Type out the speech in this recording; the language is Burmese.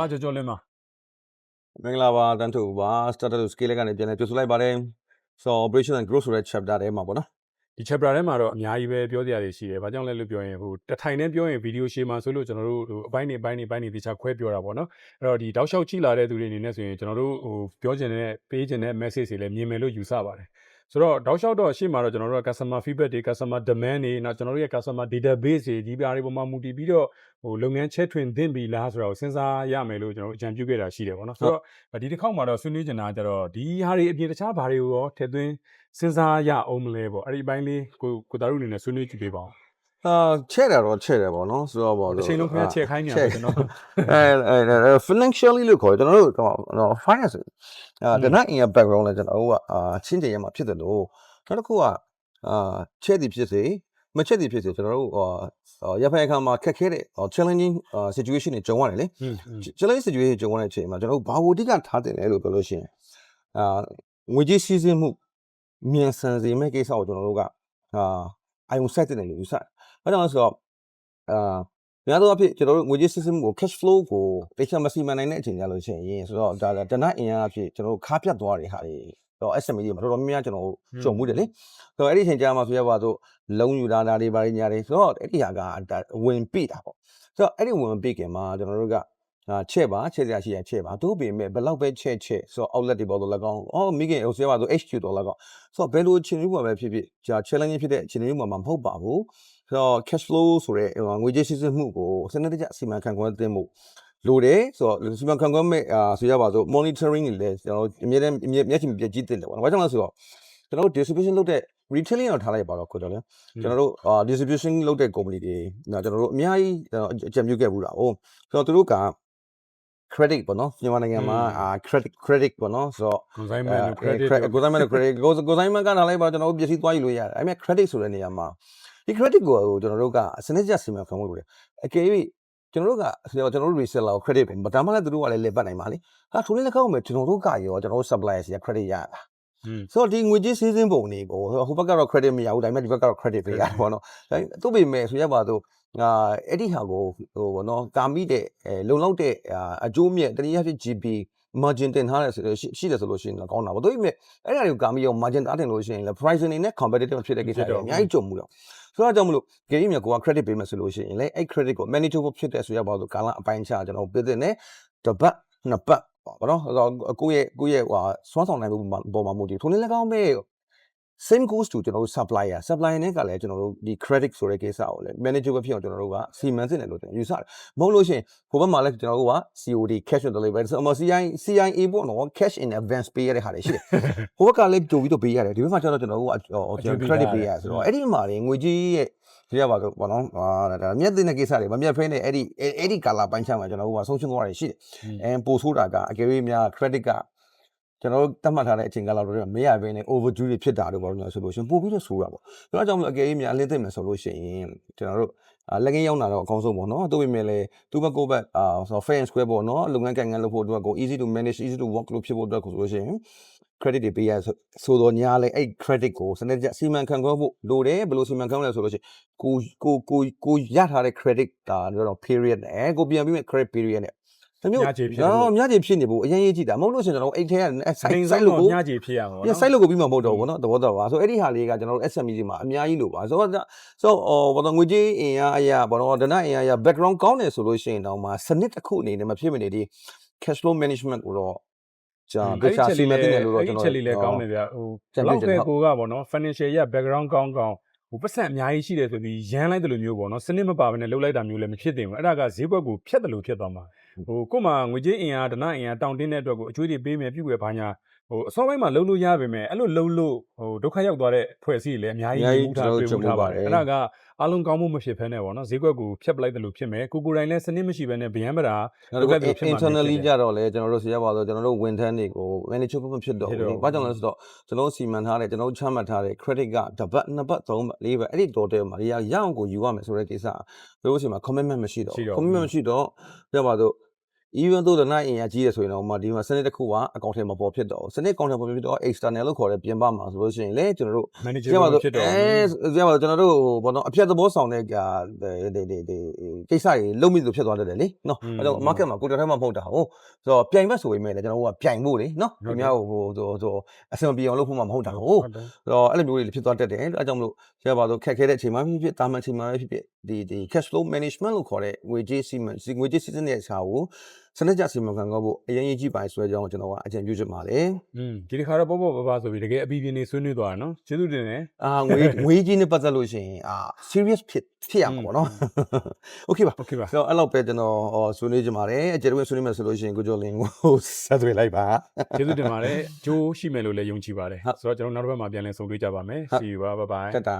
ပါကြော်ကြော်လင်းပါမင်္ဂလာပါတန်းတူပါ starter to scale ကနေပြန်လည်ကြိုဆိုလိုက်ပါတယ် so operation and growth ဆိုတဲ့ chapter ထဲမှာပေါ့နော်ဒီ chapter ထဲမှာတော့အများကြီးပဲပြောစရာတွေရှိတယ်။ဘာကြောင့်လဲလို့ပြောရင်ဟိုတထိုင်နဲ့ပြောရင်ဗီဒီယိုရှေ့မှာဆိုလို့ကျွန်တော်တို့ဟိုအပိုင်းနေအပိုင်းနေအပိုင်းနေတခြားခွဲပြောတာပေါ့နော်။အဲ့တော့ဒီတောက်လျှောက်ကြည့်လာတဲ့သူတွေအနေနဲ့ဆိုရင်ကျွန်တော်တို့ဟိုပြောချင်တဲ့ပေးချင်တဲ့ message တွေလည်းမြင်မယ်လို့ယူဆပါတယ်။ ဆိုတော့တောက်လျှောက်တော့ရှေ့မှာတော့ကျွန်တော်တို့က customer feedback တွေ customer demand တွေနောက်ကျွန်တော်တို့ရဲ့ customer database တွေဒီပြားတွေပေါ်မှာမူတည်ပြီးတော့ဟိုလုပ်ငန်းချဲထွင်သင့်ပြီလားဆိုတာကိုစဉ်းစားရမယ်လို့ကျွန်တော်တို့အကြံပြုခဲ့တာရှိတယ်ပေါ့နော်။ဆိုတော့ဒီတစ်ခေါက်မှာတော့ဆွေးနွေးချင်တာကကြတော့ဒီဟာတွေအပြင်တခြားဘာတွေကိုရောထည့်သွင်းစဉ်းစားရအောင်မလဲပေါ့အဲ့ဒီအပိုင်းလေးကိုကိုသားတို့အနေနဲ့ဆွေးနွေးကြည့်ပေးပါဦး အာချဲ့တယ်တော့ချဲ့တယ်ပေါ့နော်ဆိုတော့ပေါ့တစ်ချိန်လုံးခင်ဗျာချက်ခိုင်းနေရတယ်ကျွန်တော်အဲအဲ financially လို့ခေါ်တယ်ကျွန်တော်တို့တော့ finance အာတနက်အင်ရဲ့ background လဲကျွန်တော်တို့ကအာချင်းတင်ရမှာဖြစ်တယ်လို့နောက်တစ်ခုကအာချဲ့သည်ဖြစ်စေမချဲ့သည်ဖြစ်စေကျွန်တော်တို့အာရဖိုင်အခါမှာခက်ခဲတဲ့ challenging situation တွေကြုံရတယ်လေဟွန်းဟွန်း challenge situation ကြုံရတဲ့အချိန်မှာကျွန်တော်တို့ဘာဝတိကထားတင်လဲလို့ပြောလို့ရှိရင်အာငွေကြေးစည်းစိမ်မှုမြန်ဆန်စေမယ့်ကိစ္စကိုကျွန်တော်တို့ကအာအယုံဆက်တင်တယ်လို့ယူဆတယ်။ အဲကြောင့်လဲဆိုတော့အာများသောအားဖြင့်ကျွန်တော်တို့ငွေကြေးစည်းစိမ်မှုကို cash flow ကိုတိကျမစီမံနိုင်တဲ့အချိန်ကြလို့ရှိရင်ဆိုတော့ဒါတနတ်အင်အားအဖြစ်ကျွန်တော်တို့ခါပြတ်သွားတဲ့ဟာတွေတော့ SME တွေမှာတော်တော်များများကျွန်တော်တို့ကြုံမှုတယ်လေ။ဆိုတော့အဲ့ဒီအချိန်ကြာမှဆိုရပါတော့လုံယူတာဒါတွေဘာတွေညာတွေဆိုတော့အဲ့ဒီဟာကဒါဝင်ပြတာပေါ့။ဆိုတော့အဲ့ဒီဝင်ပြခင်မှာကျွန်တော်တို့ကအာချဲ့ပါချဲ့စရာရှိရင်ချဲ့ပါတို့ပေမဲ့ဘယ်လောက်ပဲချဲ့ချဲ့ဆိုတော့ outlet တွေပေါ်တော့လည်းကောင်းအော်မိခင်ဟိုဆရာပါဆို HQ တော့လည်းကောင်းဆိုတော့ဘယ်လိုအခြေအနေမှာပဲဖြစ်ဖြစ်ကြာ challenge ဖြစ်တဲ့အခြေအနေမှာမဟုတ်ပါဘူး ဆိုတော့ cash flow ဆိုတဲ့ဟိုငွေကြေးစီးဆင်းမှုကိုစနစ်တကျစီမံခန့်ခွဲသင့်မှုလိုတယ်ဆိုတော့စီမံခန့်ခွဲမဲ့အာဆိုရပါဆို monitoring တွေလည်းကျွန်တော်တို့အမြဲတမ်းအမြဲမျက်ခြေပြည့်ကြည့်တင်တယ်ပေါ့နော်ဘာကြောင့်လဲဆိုတော့ကျွန်တော်တို့ distribution လုပ်တဲ့ retailing တော့ထားလိုက်ပါတော့ခွတော့လေကျွန်တော်တို့အာ distribution လုပ်တဲ့ company တွေနော်ကျွန်တော်တို့အများကြီးအကြံပြုခဲ့ဘူးတာ哦ဆိုတော့သူတို့က credit ပေါ့နော်မြန်မာနိုင်ငံမှာအာ credit credit ပေါ့နော်ဆိုတော့ consignment တို့အဲ credit ကိုယ်ဆိုင်မဲ့ credit ကိုကိုယ်ဆိုင်မဲ့ကနားလိုက်ပါကျွန်တော်တို့ပစ္စည်းသွားယူလို့ရတယ်အဲ့မဲ့ credit ဆိုတဲ့နေရာမှာ ဒီ credit ကိုကျွန်တော်တို့ကစနစ်ကျစီမံခန့်ခွဲလို့ရတယ်အကယ်၍ကျွန်တော်တို့ကကျွန်တော်တို့ reseller ကို credit ပဲဒါမှလည်းသူတို့ကလည်းလေပတ်နိုင်ပါလေဟာထိုနည်းလည်းကောက်မယ်ကျွန်တော်တို့ကရောကျွန်တော်တို့ supplier စီက credit ရတာဟွန်းဆိုတော့ဒီငွေကြေးစီးစင်းပုံတွေပေါ့ဟိုဘက်ကတော့ credit မရဘူးဒါပေမဲ့ဒီဘက်ကတော့ credit ပေးရတယ်ပေါ့နော်ဒါသူ့ပေမဲ့ဆိုရပါတော့အာအဲ့ဒီဟာကိုဟိုပေါ့နော်ကာမိတဲ့အဲလုံလောက်တဲ့အကျိုးမြတ်တနည်းအားဖြင့် GP margin တင်ထားတယ်ဆိုတော့ရှိတယ်ဆိုလို့ရှိရင်တော့ကောင်းတာပေါ့တို့ပေမဲ့အဲ့ဒါတွေကိုကာမိအောင် margin တားတင်လို့ရှိရင်လည်း price နေနဲ့ competitive ဖြစ်တဲ့ကိစ္စတွေအများကြီးကြုံမှုတော့ ဆိုတော့ကြောင့်မလို့ဂိမ်းမြကိုက credit ပေးမယ်ဆိုလို့ရှိရင်လည်းအဲ့ credit ကို manageable ဖြစ်တဲ့ဆိုရပါတော့ကာလအပိုင်းခြားကျွန်တော်ပေးတဲ့နဲ့တပတ်နှစ်ပတ်ပေါ့နော်ဆိုတော့ကိုယ့်ရဲ့ကိုယ့်ရဲ့ဟိုစွမ်းဆောင်နိုင်မှုပေါ်မှာမူတည်ထိုနည်းလည်းကောင်းပဲ same goes to ကျွန်တော်တို့ supplier supplier နဲ့ကလည်းကျွန်တော်တို့ဒီ credit ဆိုတဲ့ကိစ္စကိုလည်း manageable ဖြစ်အောင်ကျွန်တော်တို့ကစီမံစစ်တယ်လို့ကျွန်တော်ယူဆတယ်မဟုတ်လို့ရှိရင်ဟိုဘက်မှာလည်းကျွန်တော်တို့က COD cash on delivery ဆိုတော့ CI CIA ပေါ့နော် cash in advance ပေးရတဲ့ဟာတွေရှိတယ်ဟိုဘက်ကလည်းကြိုပြီးတော့ပေးရတယ်ဒီဘက်မှာကျတော့ကျွန်တော်တို့ကကျွန်တော် credit ပေးရဆိုတော့အဲ့ဒီမှာနေငွေကြီးရဲ့ကြည့်ရပါတော့ပေါ့နော်ဟာဒါမြက်တဲ့ကိစ္စတွေမမြက်ဖဲနဲ့အဲ့ဒီအဲ့ဒီကာလာပိုင်းချမှာကျွန်တော်တို့ကဆုံးရှုံးသွားတာရှိတယ်အဲပို့ဆိုးတာကအကယ်၍များ credit က ကျွန်တော်တို့တတ်မှတ်ထားတဲ့အချိန်ကလောက်တော့မရဘဲနဲ့ overdue တွေဖြစ်တာတို့ဘာလို့လဲဆိုလို့ရှင်ပို့ပြီးတော့ဆိုးတာပေါ့။ဒါကြောင့်မလို့အကယ်၍များအလင်းသိမ့်မယ်ဆိုလို့ရှိရင်ကျွန်တော်တို့လက်ကင်းရောက်တာတော့အကောင်းဆုံးပေါ့နော်။တို့ပေမဲ့လည်းသူ့ဘက်ကိုဘက်အာဆို fair and square ပေါ့နော်။လုပ်ငန်းကိုင်ငန်းလုပ်ဖို့အတွက်ကို easy to manage easy to work လို့ဖြစ်ဖို့အတွက်ကိုဆိုလို့ရှိရင် credit တွေပေးရဆိုတော့ညာလဲအဲ့ credit ကိုစနစ်တကျစီမံခန့်ခွဲဖို့လိုတယ်ဘယ်လိုစီမံခန့်ခွဲလဲဆိုလို့ရှိရင်ကိုကိုကိုကိုရထားတဲ့ credit ဒါတော့ period နဲ့ကိုပြန်ပြီးမဲ့ credit period နဲ့ တမျိုးညချေဖြစ်တော့ညချေဖြစ်နေဖို့အရင်ရေးကြည့်တာမဟုတ်လို့ရှင်ကျွန်တော်အိတ်ထဲကဆိုင်ဆိုင်လို့ကိုညချေဖြစ်ရမှာပေါ့နော်ဆိုင်လို့ကိုပြီးမှမဟုတ်တော့ဘူးနော်သဘောတော်ပါဆိုအဲ့ဒီဟာလေးကကျွန်တော်တို့ SME တွေမှာအများကြီးလို့ပါဆိုတော့ဆိုတော့ဘာတော့ငွေကြေးအင်အားအရာဘာတော့ဒဏအင်အားအရာ background ကောင်းတယ်ဆိုလို့ရှိရင်တော့မှစနစ်တစ်ခုအနေနဲ့မဖြစ်မနေဒီ cash flow management ကိုတော့ကြာဒီချာစီမတင်တယ်လို့တော့ကျွန်တော်အဲ့ဒီချက်လေးလည်းကောင်းတယ်ဗျဟိုဘလော့ကေကိုကပေါ့နော် financial ရဲ့ background ကောင်းကောင်းဟိုပတ်စံအများကြီးရှိတယ်ဆိုပြီးရမ်းလိုက်တယ်လို့မျိုးပေါ့နော်စနစ်မပါဘဲနဲ့လှုပ်လိုက်တာမျိုးလည်းမဖြစ်သင့်ဘူးအဲ့ဒါကဈေးကွက်ကိုဖျက်တယ်လို့ဖြစ်သွားမှာ ဟိုကို့မှာငွေကြေးအင်အားဒနာအင်အားတောင်းတင်းတဲ့အတွက်ကိုအကျွေးတွေပေးမယ်ပြုွယ်ဘာညာ ဟိုအစောပိုင်းမှာလှုပ်လို့ရပါမယ်အဲ့လိုလှုပ်လို့ဟိုဒုက္ခရောက်သွားတဲ့ဖွဲ့စည်းတွေလည်းအများကြီးမှုထားတွေ့မှုထားပါတယ်အဲ့ဒါကအလုံးကောင်းမှုမဖြစ်ဖ ೇನೆ ပေါ့နော်ဈေးကွက်ကိုဖျက်ပလိုက်တယ်လို့ဖြစ်မယ်ကိုကိုယ်တိုင်လည်းစနစ်မရှိဘဲနဲ့ဗျမ်းပတာနောက်တစ်ခု internally ကြတော့လေကျွန်တော်တို့ဆရာပါဆိုကျွန်တော်တို့ဝန်ထမ်းတွေကို management မဖြစ်တော့ဘူး။ဘာကြောင့်လဲဆိုတော့ကျွန်တော်စီမံထားတဲ့ကျွန်တော်ချမှတ်ထားတဲ့ credit ကတစ်ပတ်နှစ်ပတ်သုံးပတ်လေးပတ်အဲ့ဒီ total မှာရရအောင်ကိုယူရမယ်ဆိုတဲ့ကိစ္စဘယ်လိုစီမှာ commitment မရှိတော့ commitment မရှိတော့ပြပါတော့ even though လည်းနိုင်အင်အားကြီးရဆိုရင်တော့မဒီမှာစနစ်တစ်ခုကအကောင့်ထဲမှာပေါ်ဖြစ်တော့စနစ်ကောင်ထဲပေါ်ဖြစ်တော့ external လို့ခေါ်တဲ့ပြင်ပမှာဆိုလို့ရှိရင်လေကျွန်တော်တို့ manager ကျမတို့ဖြစ်တော့အဲကျမတို့ကျွန်တော်တို့ဘောနော်အဖြတ်သဘောဆောင်တဲ့ကာဒီဒီဒီကိစ္စတွေလုံးမိလို့ဖြစ်သွားတတ်တယ်လေနော်အဲတော့ market မှာကိုတော်ထဲမှာမဟုတ်တာဟုတ်ဆိုတော့ပြိုင်ဘက်ဆိုပေမဲ့လည်းကျွန်တော်တို့ကပြိုင်ဖို့လေနော်ဒီများဟိုဟိုဆိုအစမပြေအောင်လုပ်ဖို့မှမဟုတ်တာဟုတ်ဟုတ်တယ်ဆိုတော့အဲ့လိုမျိုးတွေဖြစ်သွားတတ်တယ်အဲကြောင့်မလို့ဆရာပါတော့ခက်ခဲတဲ့အချိန်မှဖြစ်ဖြစ်တာမန်အချိန်မှဖြစ်ဖြစ်ဒီဒီ cash flow management လို့ခေါ်တဲ့ငွေကြေးစီမံငွေကြေးစီစဉ်တဲ့အခါကို စနစ်ကြစီမံခန့်ခွဲဖို့အရင်ရေးကြည့်ပိုင်းဆွဲကြောင်းကျွန်တော်ကအကြံပြုချင်ပါတယ်။อืมဒီတစ်ခါတော့ပေါ့ပေါ့ပါပါဆိုပြီးတကယ်အပီပြင်းနေဆွေးနွေးသွားတာနော်။ကျေးဇူးတင်တယ်။အာငွေငွေကြီးနဲ့ပတ်သက်လို့ရှိရင်အာ serious ဖြစ်ဖြစ်ရမှာပေါ့နော်။ Okay ပါ Okay ပါ။ဆိုတော့အဲ့လောက်ပဲကျွန်တော်ဆွေးနွေးချင်ပါတယ်။အကျေတွင်ဆွေးနွေးမယ်ဆိုလို့ရှိရင်ကိုကျော်လင်းကိုဆက်သွယ်လိုက်ပါ။ကျေးဇူးတင်ပါတယ်။ဂျိုးရှိမယ်လို့လည်းယုံကြည်ပါတယ်။ဆိုတော့ကျွန်တော်နောက်တစ်ပတ်မှာပြန်လည်ဆုံတွေ့ကြပါမယ်။ See you bye bye. တက်တာ